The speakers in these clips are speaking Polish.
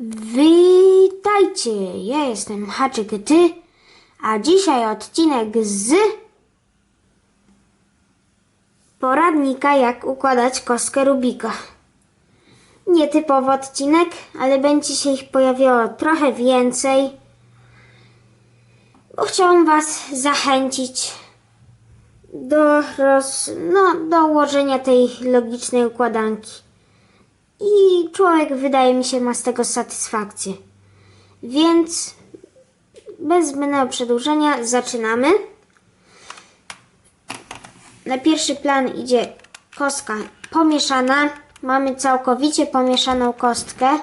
Witajcie, ja jestem Haczyk Ty, a dzisiaj odcinek z poradnika jak układać kostkę Rubika. Nietypowy odcinek, ale będzie się ich pojawiało trochę więcej, bo chciałam Was zachęcić do, roz, no, do ułożenia tej logicznej układanki. I człowiek, wydaje mi się, ma z tego satysfakcję. Więc bez zbędnego przedłużenia zaczynamy. Na pierwszy plan idzie kostka pomieszana. Mamy całkowicie pomieszaną kostkę.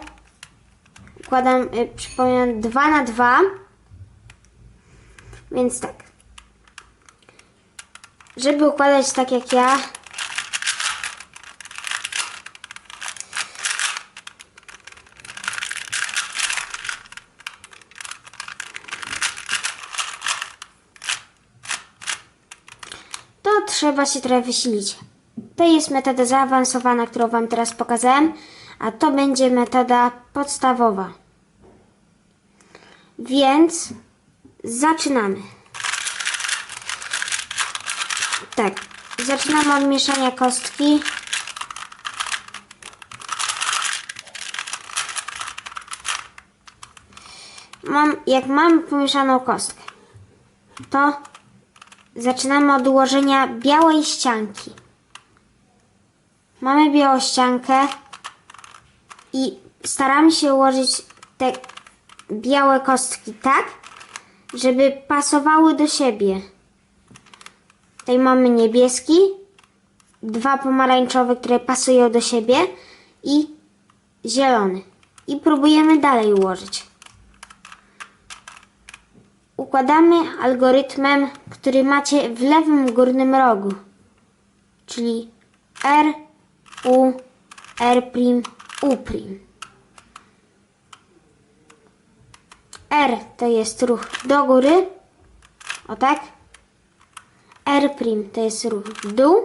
Układam, y, przypominam, 2 na 2. Więc tak. Żeby układać tak jak ja, to trzeba się trochę wysilić. To jest metoda zaawansowana, którą Wam teraz pokazałem, a to będzie metoda podstawowa. Więc zaczynamy. Tak, zaczynamy od mieszania kostki. Mam, jak mamy pomieszaną kostkę, to Zaczynamy od ułożenia białej ścianki. Mamy białą ściankę i staramy się ułożyć te białe kostki tak, żeby pasowały do siebie. Tutaj mamy niebieski, dwa pomarańczowe, które pasują do siebie i zielony. I próbujemy dalej ułożyć układamy algorytmem, który macie w lewym górnym rogu, czyli R, U, R', U'. R to jest ruch do góry, o tak. R' to jest ruch w dół.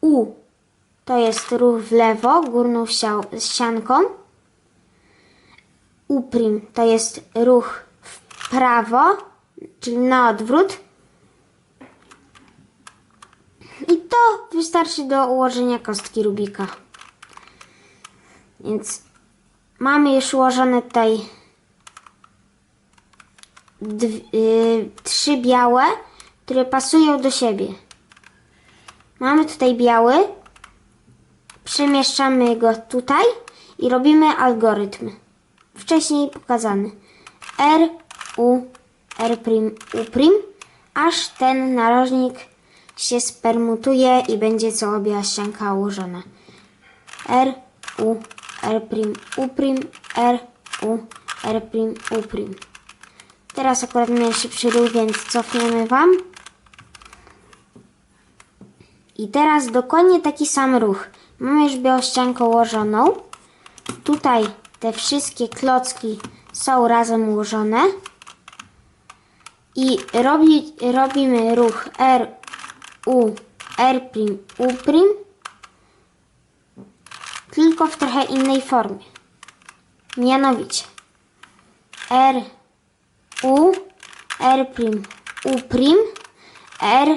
U to jest ruch w lewo, górną ścianką. U' to jest ruch prawo, czyli na odwrót. I to wystarczy do ułożenia kostki Rubika. Więc mamy już ułożone tutaj dw- y, trzy białe, które pasują do siebie. Mamy tutaj biały, przemieszczamy go tutaj i robimy algorytm. Wcześniej pokazany. R, U, R', U', aż ten narożnik się spermutuje i będzie cała biała ścianka ułożona. R, U, R', U', R, U, R', U'. Teraz akurat miałem szybszy ruch, więc cofniemy Wam. I teraz dokładnie taki sam ruch. Mamy już białą ściankę ułożoną. Tutaj te wszystkie klocki są razem ułożone. I robi, robimy ruch R, U, R', U', tylko w trochę innej formie. Mianowicie R, U, R', U', R,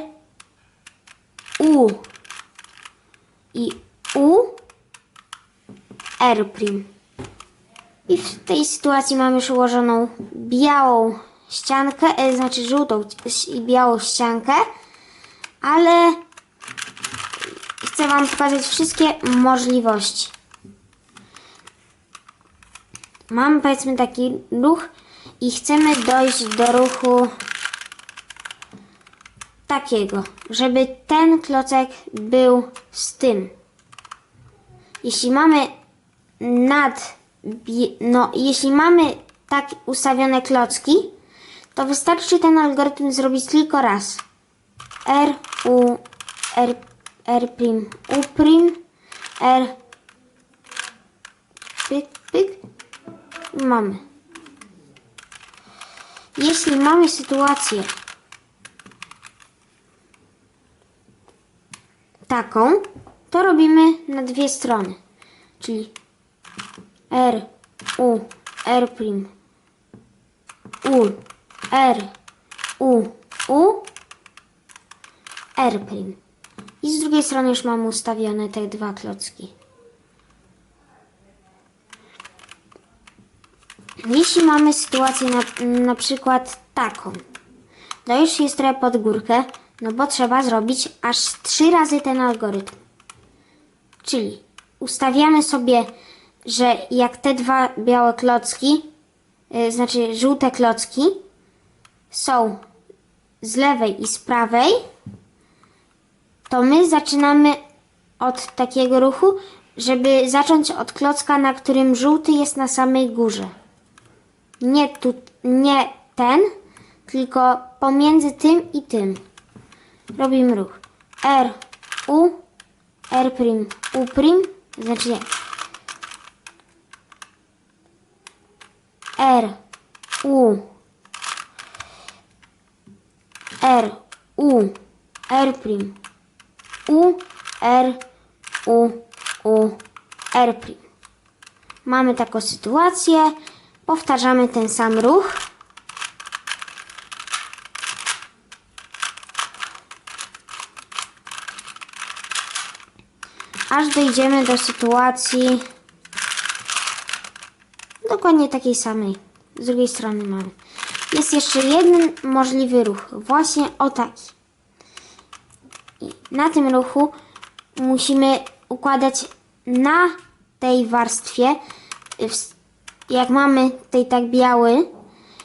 U i U, R'. I w tej sytuacji mamy już ułożoną białą ściankę, e, znaczy żółtą i białą ściankę, ale chcę Wam pokazać wszystkie możliwości. Mamy powiedzmy taki ruch i chcemy dojść do ruchu takiego, żeby ten klocek był z tym. Jeśli mamy nad, no jeśli mamy tak ustawione klocki, to wystarczy ten algorytm zrobić tylko raz. R, U, R, R', U', R, pyk, pyk. Mamy. Jeśli mamy sytuację taką, to robimy na dwie strony. Czyli R, U, R prim, U, R, U, U, R prim. I z drugiej strony już mam ustawione te dwa klocki. Jeśli mamy sytuację na, na przykład taką, to już jest trochę pod górkę, no bo trzeba zrobić aż trzy razy ten algorytm. Czyli ustawiamy sobie, że jak te dwa białe klocki, yy, znaczy żółte klocki, są z lewej i z prawej, to my zaczynamy od takiego ruchu, żeby zacząć od klocka, na którym żółty jest na samej górze. Nie, tu, nie ten, tylko pomiędzy tym i tym. Robimy ruch. R, U, R U znaczy nie. R, U, R, U, R prim, U, R, U, U, R prim. Mamy taką sytuację. Powtarzamy ten sam ruch. Aż dojdziemy do sytuacji dokładnie takiej samej. Z drugiej strony mamy. Jest jeszcze jeden możliwy ruch. Właśnie o taki. I na tym ruchu musimy układać na tej warstwie, w- jak mamy tutaj tak biały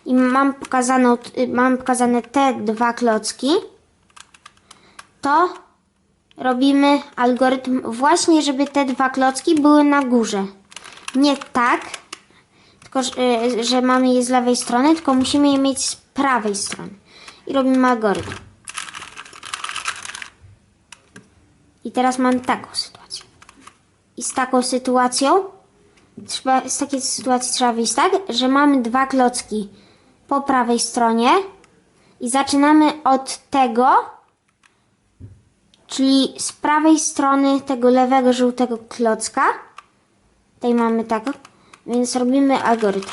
i mam, pokazaną, mam pokazane te dwa klocki, to robimy algorytm właśnie, żeby te dwa klocki były na górze. Nie tak, tylko że, że mamy je z lewej strony, tylko musimy je mieć z prawej strony. I robimy algorytm. I teraz mam taką sytuację. I z taką sytuacją, trzeba, z takiej sytuacji trzeba wyjść tak, że mamy dwa klocki po prawej stronie i zaczynamy od tego, czyli z prawej strony tego lewego żółtego klocka. Tutaj mamy tak, więc robimy algorytm.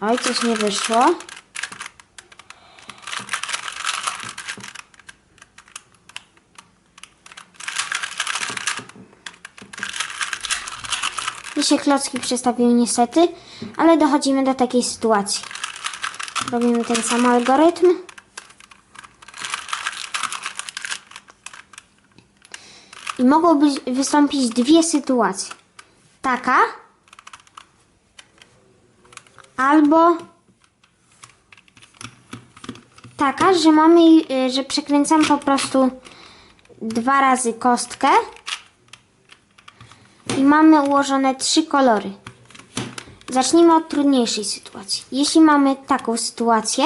Oj, coś nie wyszło. Mi się klocki przestawiły niestety, ale dochodzimy do takiej sytuacji. Robimy ten sam algorytm. I mogą być, wystąpić dwie sytuacje. Taka albo taka, że mamy, y, że przekręcam po prostu dwa razy kostkę i mamy ułożone trzy kolory. Zacznijmy od trudniejszej sytuacji. Jeśli mamy taką sytuację,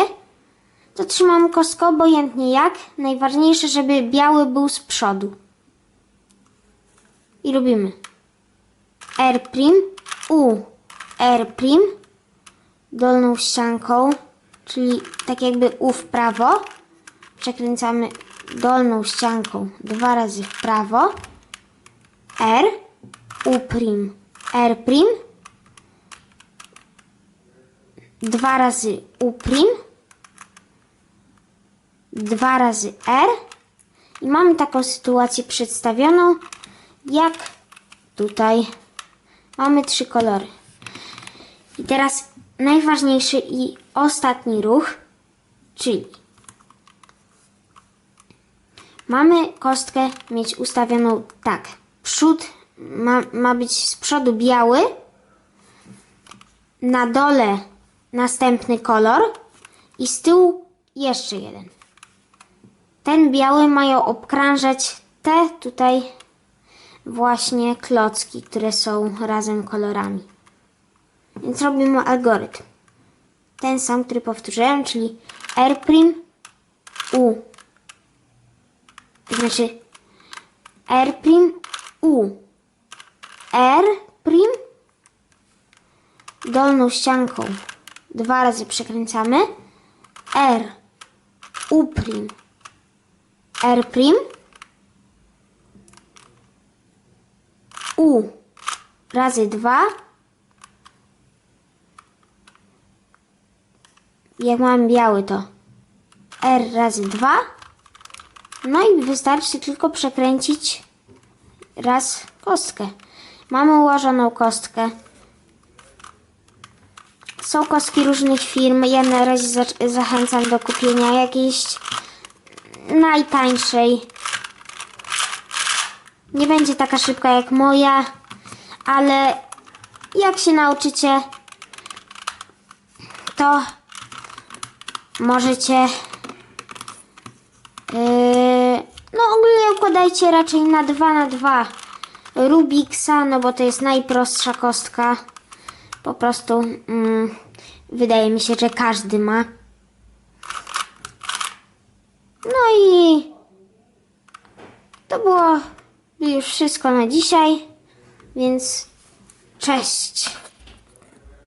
to trzymamy kostkę obojętnie jak. Najważniejsze, żeby biały był z przodu. I robimy R prim, U, R prim, dolną ścianką, czyli tak jakby U w prawo. Przekręcamy dolną ścianką dwa razy w prawo. R, U prim, R prim, dwa razy U prim, dwa razy R. I mamy taką sytuację przedstawioną, jak tutaj mamy trzy kolory. I teraz najważniejszy i ostatni ruch, czyli mamy kostkę mieć ustawioną tak. Przód ma, ma być z przodu biały, na dole następny kolor i z tyłu jeszcze jeden. Ten biały mają obkrążać te tutaj właśnie klocki, które są razem kolorami. Więc robimy algorytm. Ten sam, który powtórzyłem, czyli R U. To znaczy R U. R dolną ścianką dwa razy przekręcamy. R U R U razy 2. Jak mam biały to R razy 2. No i wystarczy tylko przekręcić raz kostkę. Mamy ułożoną kostkę. Są kostki różnych firm. Ja na razie za- zachęcam do kupienia jakiejś najtańszej. Nie będzie taka szybka jak moja, ale jak się nauczycie, to możecie. Yy, no ogólnie układajcie raczej na 2 na 2 Rubiksa, no bo to jest najprostsza kostka. Po prostu mm, wydaje mi się, że każdy ma. No i to było już wszystko na dzisiaj, więc cześć.